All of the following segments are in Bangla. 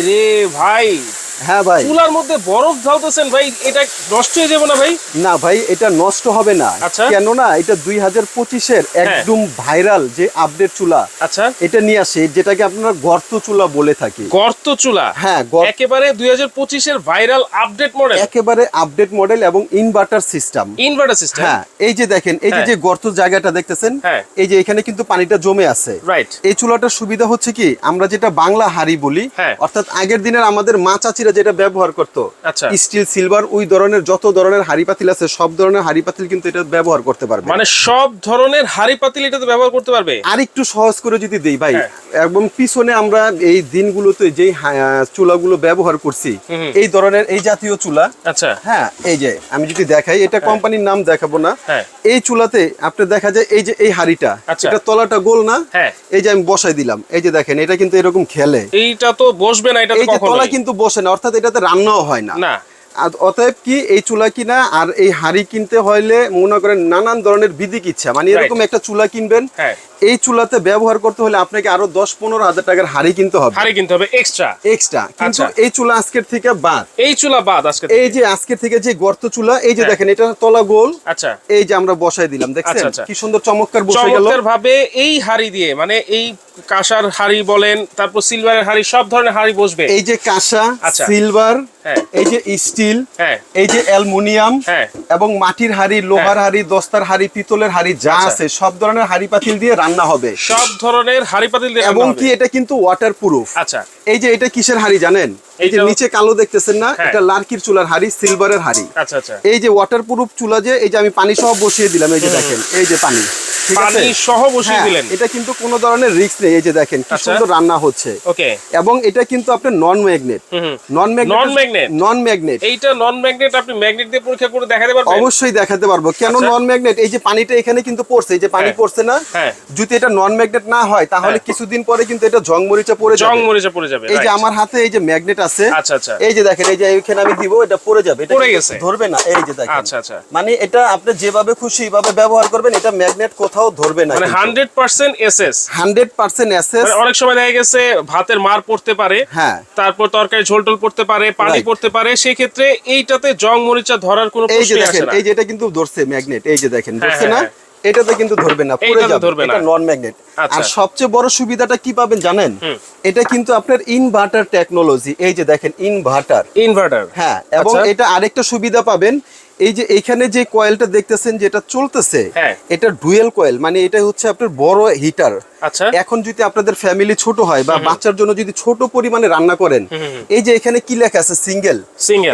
রে ভাই হ্যাঁ ভাই। চুলার মধ্যে বরফ ঢালতেছেন ভাই এটা নষ্ট হয়ে যাবে না ভাই? না ভাই এটা নষ্ট হবে না। আচ্ছা। কেননা এটা দুই হাজার পঁচিশের একদম ভাইরাল যে আপডেট চুলা আচ্ছা। এটা নিয়ে আসে যেটাকে আপনারা গর্ত চুলা বলে থাকি। গর্ত চুলা? হ্যাঁ একেবারে দুই হাজার পঁচিশের ভাইরাল আপডেট মডেল একেবারে আপডেট মডেল এবং ইনভার্টার সিস্টেম ইনভার্টার সিস্টেম হ্যাঁ এই যে দেখেন এই যে হ্যাঁ। যে গর্ত জায়গাটা দেখতেছেন হ্যাঁ। এই যে এখানে কিন্তু পানিটা জমে আছে। রাইট এই চুলাটার সুবিধা হচ্ছে কি আমরা যেটা বাংলা হাড়ি বলি হ্যাঁ। অর্থাৎ আগের দিনের আমাদের মা চাচিরা যেটা ব্যবহার করতো আচ্ছা। স্টিল সিলভার ওই ধরনের যত ধরনের হাড়ি পাতিল আছে সব ধরনের হাড়ি পাতিল কিন্তু এটা ব্যবহার করতে পারবে মানে সব ধরনের হাড়ি পাতিল এটাতে ব্যবহার করতে পারবে আর একটু সহজ করে যদি দেই ভাই হ্যাঁ। এবং পিছনে আমরা এই দিনগুলোতে যেই চুলাগুলো ব্যবহার করছি এই ধরনের এই জাতীয় চুলা আচ্ছা হ্যাঁ এই যে আমি যদি দেখাই এটা কোম্পানির নাম দেখাবো না হ্যাঁ। এই চুলাতে আপনার দেখা যায় এই যে এই হাড়িটা আচ্ছা। এটা তলাটা গোল না হ্যাঁ। এই যে আমি বসাই দিলাম এই যে দেখেন এটা কিন্তু এরকম খেলে এইটা তো বসবে না এটা এই যে তলা কিন্তু বসে না অর্থাৎ এটাতে রান্নাও হয় না। অতএব কি এই চুলা কিনা আর এই হাড়ি কিনতে হইলে মনে করেন নানান ধরনের বিধিক ইচ্ছা মানে এরকম একটা চুলা কিনবেন হ্যাঁ। এই চুলাতে ব্যবহার করতে হলে আপনাকে আরও দশ পনেরো হাজার টাকার হাড়ি কিনতে হবে। হাড়ি কিনতে হবে এক্সট্রা এক্সট্রা কিন্তু আচ্ছা। এই চুলা আজকের থেকে বাদ। এই চুলা বাদ আজকে এই যে আজকের থেকে যে গর্ত চুলা এই যে হ্যাঁ। দেখেন এটা তলা গোল। আচ্ছা। এই যে আমরা বসাই দিলাম দেখছেন? আচ্ছা, আচ্ছা। কি সুন্দর চমৎকার বসে গেল। ভাবে এই হাড়ি দিয়ে মানে এই কাঁসার হাড়ি বলেন তারপর সিলভারের হাড়ি সব ধরনের হাড়ি বসবে। এই যে কাঁসা আচ্ছা। সিলভার হ্যাঁ। এই যে স্টিল হ্যাঁ। এই যে অ্যালুমিনিয়াম এবং মাটির হাড়ি লোহার হাড়ি দস্তার হাড়ি পিতলের হাড়ি যা আচ্ছা। আছে সব ধরনের হাড়ি পাতিল দিয়ে রান্না হবে। সব ধরনের হাড়ি পাতিল এবং কি এটা কিন্তু ওয়াটার প্রুফ আচ্ছা। এই যে এটা কিসের হাড়ি জানেন? এই যে নিচে কালো দেখতেছেন না হ্যাঁ। এটা লারকির চুলার হাড়ি সিলভারের হাড়ি। আচ্ছা আচ্ছা। এই যে ওয়াটার প্রুফ চুলা যে এই যে আমি পানি সহ বসিয়ে দিলাম এই যে দেখেন এই যে পানি। পানি সহ বসিয়ে দিলেন। এটা কিন্তু কোনো ধরনের রিস্ক নেই। এই যে দেখেন কি। সুন্দর রান্না হচ্ছে। ওকে। এবং এটা কিন্তু আপনার non magnet non magnet Non-magnet? Non magnet এইটা নন ম্যাগনেট আপনি ম্যাগনেট দিয়ে পরীক্ষা করে দেখাতে পারবেন? অবশ্যই দেখাতে পারব। কেন। নন ম্যাগনেট এই যে পানিটা এখানে কিন্তু পড়ছে এই যে পানি। পড়ছে না হ্যাঁ। যদি এটা নন ম্যাগনেট না হয় তাহলে হ্যাঁ। কিছুদিন পরে কিন্তু এটা জং মরিচা পড়ে জং যাবে। মরিচা পড়ে যাবে এই যে আমার হাতে এই যে ম্যাগনেট আছে আচ্ছা আচ্ছা। এই যে দেখেন এই যে এখানে আমি দিব এটা পড়ে যাবে। এটা পড়ে গেছে। ধরবে না। এই যে দেখেন। আচ্ছা আচ্ছা। মানে এটা আপনি যেভাবে খুশি এইভাবে ব্যবহার করবেন এটা ম্যাগনেট কোথাও ধরবে না মানে hundred percent SS. Hundred percent SS মানে অনেক সময় দেখা গেছে ভাতের মার পড়তে পারে হ্যাঁ। তারপর তরকারি ঝোল টোল পড়তে পারে পানি পড়তে পারে সেই ক্ষেত্রে এইটাতে জং মরিচা ধরার কোনো এই যে আসে দেখেন না। এই যে এটা কিন্তু ধরছে ম্যাগনেট এই যে দেখেন হ্যাঁ, ধরছে না? হ্যাঁ, এটাতে কিন্তু ধরবে না পড়ে যাবে এটা নন ম্যাগনেট আচ্ছা। আর সবচেয়ে বড় সুবিধাটা কি পাবেন জানেন? এটা কিন্তু আপনার ইনভার্টার টেকনোলজি এই যে দেখেন ইনভার্টার ইনভার্টার হ্যাঁ এবং আচ্ছা। এটা আরেকটা সুবিধা পাবেন এই যে এখানে যে কয়েলটা দেখতেছেন যেটা চলতেছে হ্যাঁ। এটা ডুয়েল কয়েল মানে এটা হচ্ছে আপনার বড় হিটার। আচ্ছা। এখন যদি আপনাদের ফ্যামিলি ছোট হয় বা বাচ্চার জন্য যদি ছোট পরিমাণে রান্না করেন এই যে এখানে কি লেখা আছে? সিঙ্গেল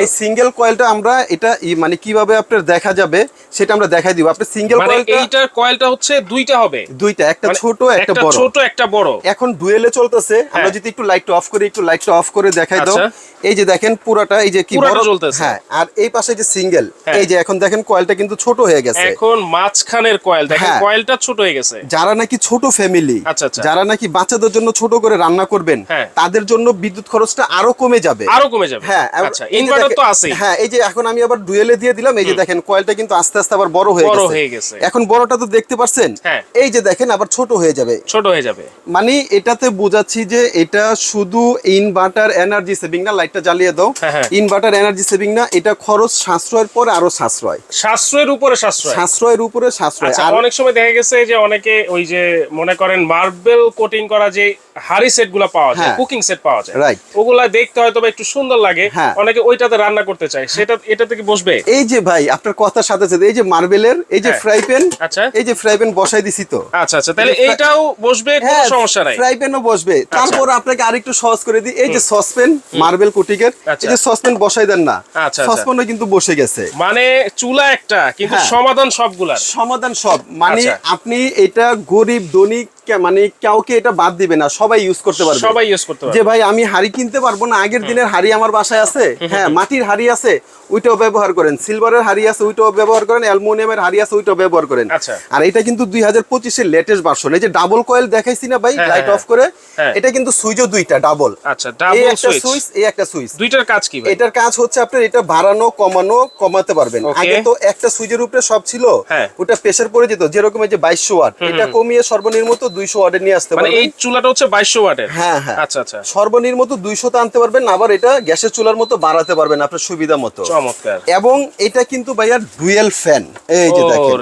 এই সিঙ্গেল কয়েলটা আমরা এটা মানে কীভাবে আপনার দেখা যাবে সেটা আমরা দেখাই দিব। আপনি সিঙ্গেল মানে কয়েলটা এইটার কয়েলটা হচ্ছে দুইটা হবে। দুইটা একটা মানে ছোট একটা বড়। ছোট একটা বড়। এখন ডুয়েলে চলতেছে আমরা হ্যাঁ। যদি একটু লাইটটা অফ করি একটু লাইটটা অফ করে দেখাই দাও। আচ্ছা। এই যে দেখেন পুরাটা এই যে কি বড় চলতেছে। হ্যাঁ আর এই পাশে যে সিঙ্গেল। এই যে এখন দেখেন কয়েলটা কিন্তু ছোট হয়ে গেছে এখন মাঝখানের কয়েল দেখেন হ্যাঁ। কয়েলটা ছোট হয়ে গেছে যারা নাকি ছোট ফ্যামিলি আচ্ছা, আচ্ছা। যারা নাকি বাচ্চাদের জন্য ছোট করে রান্না করবেন হ্যাঁ। তাদের জন্য বিদ্যুৎ খরচটা আরও কমে যাবে আরও কমে যাবে হ্যাঁ আচ্ছা ইনভার্টার তো আছেই হ্যাঁ এই যে এখন আমি আবার ডুয়েলে দিয়ে দিলাম এই যে দেখেন কয়েলটা কিন্তু আস্তে আস্তে আবার বড় হয়ে বড় গেছে হয়ে গেছে। এখন বড়টা তো দেখতে পাচ্ছেন হ্যাঁ। এই যে দেখেন আবার ছোট হয়ে যাবে ছোট হয়ে যাবে মানে এটাতে বোঝাচ্ছি যে এটা শুধু ইনভার্টার এনার্জি সেভিং না লাইটটা জ্বালিয়ে দাও হ্যাঁ, হ্যাঁ। ইনভার্টার এনার্জি সেভিং না এটা খরচ সাশ্রয়ের পরে আরও সাশ্রয়। সাশ্রয়ের উপরে সাশ্রয়? সাশ্রয়ের উপরে সাশ্রয়। আচ্ছা আর অনেক সময় দেখা গেছে যে অনেকে ওই যে মনে করেন মার্বেল কোটিং করা যে হাড়ি সেটগুলা পাওয়া যায় হ্যাঁ। কুকিং সেট পাওয়া যায়। Right. ওগুলা দেখতে হয়তো একটু সুন্দর লাগে হ্যাঁ। অনেকে ওইটাতে রান্না করতে চায়। সেটা এটাতে কি বসবে? এই যে ভাই আপনার কথার সাথে সাথে এই যে মার্বেলের এই যে হ্যাঁ। ফ্রাই প্যান আচ্ছা। এই যে ফ্রাই প্যান বসাই দিছি তো। আচ্ছা আচ্ছা তাহলে এইটাও বসবে? কোনো হ্যাঁ সমস্যা নাই। ফ্রাই প্যানও বসবে। তারপর আপনাকে আরেকটু সহজ করে দিই এই যে সসপ্যান মার্বেল কোটিকের আচ্ছা। এই যে সসপ্যান বসাই দেন না। আচ্ছা, আচ্ছা। সসপ্যানও কিন্তু বসে গেছে। মানে চুলা একটা কিন্তু হ্যাঁ। সমাধান সবগুলার সমাধান সব মানে আচ্ছা। আপনি এটা গরিব ধনী কে- মানে কাউকে এটা বাদ দিবে না সবাই ইউজ করতে পারবে। সবাই ইউজ করতে যে ভাই আমি হাড়ি কিনতে পারব না আগের দিনের হাড়ি আমার বাসায় আছে হ্যাঁ মাটির হাড়ি আছে ওইটাও ব্যবহার করেন সিলভারের হাড়ি আছে ওইটাও ব্যবহার করেন অ্যালুমিনিয়ামের হাড়ি আছে ওইটাও ব্যবহার করেন। আচ্ছা। আর এটা কিন্তু দুই হাজার পঁচিশের লেটেস্ট ভার্সন এই যে ডাবল কয়েল দেখাইছি না ভাই হ্যাঁ, লাইট হ্যাঁ, অফ করে হ্যাঁ। এটা কিন্তু সুইচও দুইটা ডাবল আচ্ছা ডাবল একটা সুইচ এই একটা সুইচ। দুইটার কাজ কি ভাই? এটার কাজ হচ্ছে আপনার এটা বাড়ানো কমানো কমাতে পারবেন। আগে তো একটা সুইচের উপরে সব ছিল হ্যাঁ। ওটা প্রেসার পড়ে যেত যেরকম এই যে ওয়াট এটা কমিয়ে সর্বনিম্ন তো দুইশো ওয়াটের নিয়ে আসতে মানে পারবেন। এই চুলাটা হচ্ছে বাইশশো ওয়াটের? হ্যাঁ হ্যাঁ। আচ্ছা আচ্ছা। সর্বনিম্ন দুইশো তে আনতে পারবেন আবার এটা গ্যাসের চুলার মতো বাড়াতে পারবেন আপনার সুবিধা মতো। চমৎকার। এবং এটা কিন্তু ভাইয়া ডুয়েল ফ্যান এই যে দেখেন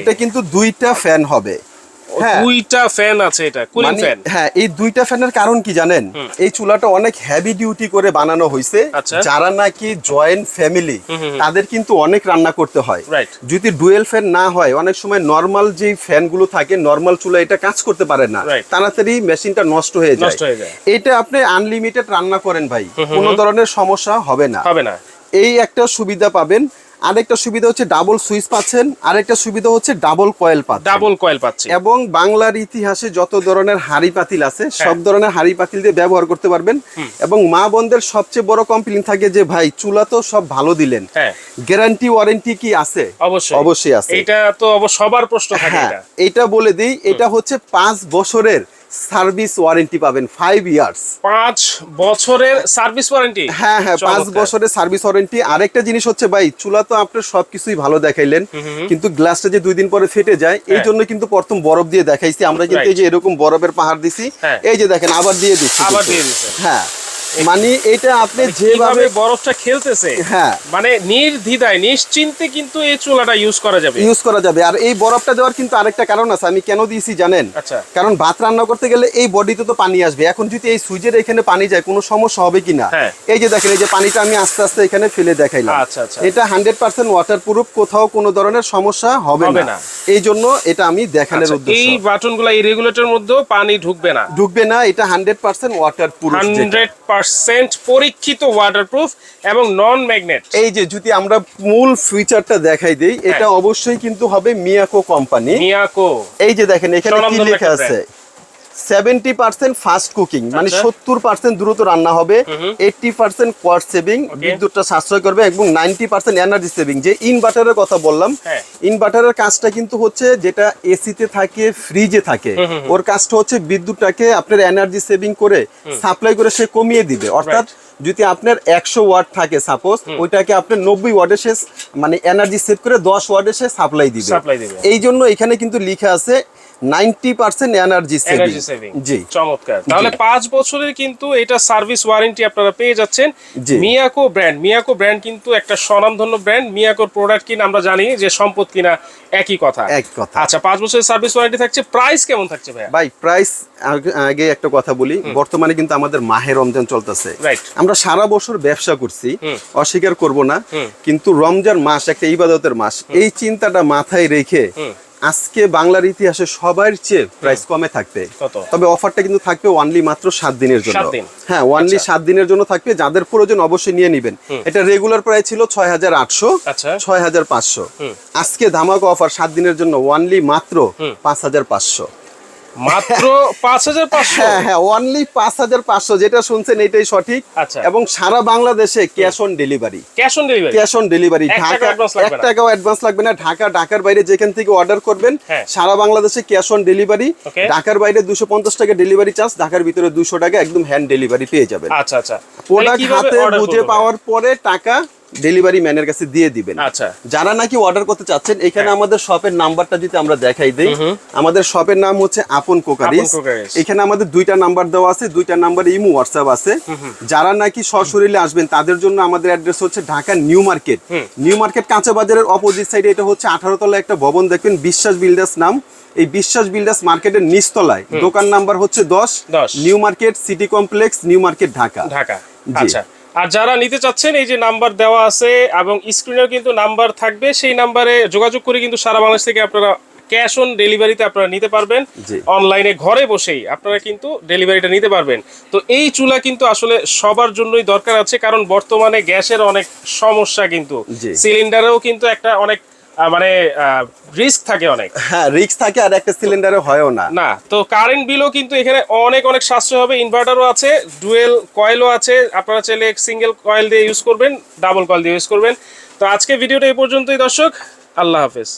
এটা কিন্তু দুইটা ফ্যান হবে। দুইটা ফ্যান আছে এটা কুলিং মানে- ফ্যান হ্যাঁ এই দুইটা ফ্যানের কারণ কি জানেন? এই চুলাটা অনেক হেভি ডিউটি করে বানানো হয়েছে আচ্ছা। যারা নাকি জয়েন্ট ফ্যামিলি তাদের কিন্তু অনেক রান্না করতে হয়। যদি ডুয়েল ফ্যান না হয় অনেক সময় নর্মাল যে ফ্যানগুলো থাকে নর্মাল চুলা এটা কাজ করতে পারে না। তাড়াতাড়ি মেশিনটা নষ্ট হয়ে যায়। নষ্ট হয়ে যায়। এটা আপনি আনলিমিটেড রান্না করেন ভাই। কোনো ধরনের সমস্যা হবে না। হবে না। এই একটা সুবিধা পাবেন আরেকটা সুবিধা হচ্ছে ডাবল সুইচ পাচ্ছেন আরেকটা সুবিধা হচ্ছে ডাবল কয়েল পাচ্ছেন। ডাবল কয়েল পাচ্ছেন। এবং বাংলার ইতিহাসে যত ধরনের হাড়ি পাতিল আছে হ্যাঁ। সব ধরনের হাড়ি পাতিল দিয়ে ব্যবহার করতে পারবেন। এবং মা বোনদের সবচেয়ে বড় কমপ্লেন থাকে যে ভাই চুলা তো সব ভালো দিলেন। হ্যাঁ। গ্যারান্টি ওয়ারেন্টি কি আছে? অবশ্যই। অবশ্যই আছে। এটা তো অবশ্য সবার প্রশ্ন থাকে হ্যাঁ এটা। এটা বলে দিই এটা হচ্ছে পাঁচ বছরের সার্ভিস ওয়ারেন্টি পাবেন ফাইভ ইয়ার্স পাঁচ বছরের সার্ভিস ওয়ারেন্টি? হ্যাঁ হ্যাঁ পাঁচ বছরের সার্ভিস ওয়ারেন্টি। আরেকটা জিনিস হচ্ছে ভাই চুলা তো আপনার সবকিছুই ভালো দেখাইলেন কিন্তু গ্লাসটা যে দুই দিন পরে ফেটে যায় এই হ্যাঁ। জন্য কিন্তু প্রথম বরফ দিয়ে দেখাইছি। আমরা কিন্তু এই যে এরকম বরফের পাহাড় দিছি হ্যাঁ। এই যে দেখেন আবার দিয়ে দিচ্ছি আবার দিয়ে। হ্যাঁ। মানে এটা আপনি যেভাবে যেভাবে বরফটা খেলতেছে? হ্যাঁ। মানে নির্দ্বিধায় নিশ্চিন্তে কিন্তু এই চুলাটা ইউজ করা যাবে। ইউজ করা যাবে। আর এই বরফটা দেওয়ার কিন্তু আরেকটা কারণ আছে আমি কেন দিয়েছি জানেন? আচ্ছা। কারণ ভাত রান্না করতে গেলে এই বডিতে তো পানি আসবে। এখন যদি এই সুইচের এখানে পানি যায় কোনো সমস্যা হবে কিনা? হ্যাঁ। এই যে দেখেন এই যে পানিটা আমি আস্তে আস্তে এখানে ফেলে দেখাইলাম। আচ্ছা, আচ্ছা। এটা হান্ড্রেড পার্সেন্ট ওয়াটার প্রুফ কোথাও কোনো ধরনের সমস্যা হবে না। এই জন্য এটা আমি দেখানোর আচ্ছা, উদ্দেশ্য। এই বাটনগুলো এই রেগুলেটরের মধ্যে পানি ঢুকবে না। ঢুকবে না এটা hundred percent water proof hundred percent পরীক্ষিত ওয়াটারপ্রুফ এবং নন ম্যাগনেট এই যে যদি আমরা মূল ফিচারটা দেখাই দেই হ্যাঁ। এটা অবশ্যই কিন্তু হবে মিয়াকো কোম্পানি মিয়াকো এই যে দেখেন এখানে কি লেখা আছে? সেভেন্টি পার্সেন্ট ফাস্ট কুকিং মানে। সত্তর পার্সেন্ট দ্রুত রান্না হবে এইটটি পার্সেন্ট কোয়ার সেভিং বিদ্যুৎটা সাশ্রয় করবে এবং নাইনটি পার্সেন্ট এনার্জি সেভিং যে ইনভার্টারের কথা বললাম হ্যাঁ। ইনভার্টারের কাজটা কিন্তু হচ্ছে যেটা এসিতে থাকে ফ্রিজে থাকে। ওর কাজটা হচ্ছে বিদ্যুৎটাকে আপনার এনার্জি সেভিং করে সাপ্লাই করে সে কমিয়ে দিবে। অর্থাৎ যদি আপনার একশো ওয়াট থাকে সাপোজ ওইটাকে আপনার নব্বই ওয়ার্ডে সে মানে এনার্জি সেভ করে দশ ওয়ার্ডে সে সাপ্লাই দিবে। এই জন্য এখানে কিন্তু লিখা আছে নাইনটি পার্সেন্ট এনার্জি সেভিং জি। চমৎকার। তাহলে পাঁচ বছরের কিন্তু এটা সার্ভিস ওয়ারেন্টি আপনারা পেয়ে যাচ্ছেন। মিয়াকো ব্র্যান্ড। মিয়াকো ব্র্যান্ড কিন্তু একটা স্বনামধন্য ব্র্যান্ড। মিয়াকোর প্রোডাক্ট কিনা আমরা জানি যে সম্পদ কিনা একই কথা। এক কথা। আচ্ছা পাঁচ বছরের সার্ভিস ওয়ারেন্টি থাকছে। প্রাইস কেমন থাকছে ভাইয়া? ভাই প্রাইস আগে একটা কথা বলি। বর্তমানে কিন্তু আমাদের মাহে রমজান চলতেছে। আমরা সারা বছর ব্যবসা করছি। অস্বীকার করব না। কিন্তু রমজান মাস একটা ইবাদতের মাস এই চিন্তাটা মাথায় রেখে। আজকে বাংলার ইতিহাসে সবার চেয়ে প্রাইস কমে থাকবে। তবে অফারটা কিন্তু থাকবে ওয়ানলি মাত্র সাত দিনের জন্য। হ্যাঁ ওয়ানলি আচ্ছা। সাত দিনের জন্য থাকবে যাদের প্রয়োজন অবশ্যই নিয়ে নিবেন। এটা রেগুলার প্রায় ছিল ছয় হাজার আটশো আচ্ছা। ছয় হাজার পাঁচশো। আজকে ধামাকা অফার সাত দিনের জন্য ওয়ানলি মাত্র পাঁচ হাজার পাঁচশো। মাত্র পাঁচ হাজার পাঁচশো? হ্যাঁ হ্যাঁ অনলি পাঁচ হাজার পাঁচশো যেটা শুনছেন এটাই সঠিক। আচ্ছা। এবং সারা বাংলাদেশে cash on delivery cash on delivery cash on delivery Dhaka advance এক টাকাও অ্যাডভান্স লাগবে না। ঢাকা ঢাকার বাইরে যেখান থেকে অর্ডার করবেন হ্যাঁ। সারা বাংলাদেশে ক্যাশ অন ডেলিভারি ঢাকার বাইরে দুশো পঞ্চাশ টাকা ডেলিভারি চার্জ ঢাকার ভিতরে দুশো টাকা একদম হ্যান্ড ডেলিভারি পেয়ে যাবেন। আচ্ছা আচ্ছা। প্রোডাক্ট হাতে বুঝে পাওয়ার পরে টাকা ডেলিভারি ম্যানের কাছে দিয়ে দিবেন। আচ্ছা। যারা নাকি অর্ডার করতে চাচ্ছেন এখানে হ্যাঁ। আমাদের শপের নাম্বারটা যদি আমরা দেখাই দিই আমাদের শপের নাম হচ্ছে আপন কোকারিস কোকারিস। এখানে আমাদের দুইটা নাম্বার দেওয়া আছে দুইটা নাম্বারে ইমো হোয়াটসঅ্যাপ আছে। যারা নাকি সশরীরে আসবেন তাদের জন্য আমাদের অ্যাড্রেস হচ্ছে Dhaka new market. New market কাঁচা বাজারের অপোজিট সাইডে এটা হচ্ছে আঠারো তলা একটা ভবন দেখবেন বিশ্বাস বিল্ডার্স নাম। এই বিশ্বাস বিল্ডার্স মার্কেটের নিচতলায়। দোকান নাম্বার হচ্ছে দশ। 10 new market city complex new market Dhaka. Dhaka. আচ্ছা। আর যারা নিতে চাচ্ছেন এই যে নাম্বার দেওয়া আছে এবং স্ক্রিনেও কিন্তু নাম্বার থাকবে সেই নাম্বারে যোগাযোগ করে কিন্তু সারা বাংলাদেশ থেকে আপনারা ক্যাশ অন ডেলিভারিতে আপনারা নিতে পারবেন। অনলাইনে ঘরে বসেই আপনারা কিন্তু ডেলিভারিটা নিতে পারবেন। তো এই চুলা কিন্তু আসলে সবার জন্যই দরকার আছে কারণ বর্তমানে গ্যাসের অনেক সমস্যা কিন্তু। সিলিন্ডারেও কিন্তু একটা অনেক মানে রিস্ক থাকে অনেক। হ্যাঁ রিস্ক থাকে আর একটা সিলিন্ডারে হয়ও না। না তো কারেন্ট বিলও কিন্তু এখানে অনেক অনেক সাশ্রয় হবে। ইনভার্টারও আছে ডুয়েল কয়েলও আছে। আপনারা চাইলে সিঙ্গেল কয়েল দিয়ে ইউজ করবেন ডাবল কয়েল দিয়ে ইউজ করবেন। তো আজকে ভিডিওটা এই পর্যন্তই দর্শক। আল্লাহ হাফেজ।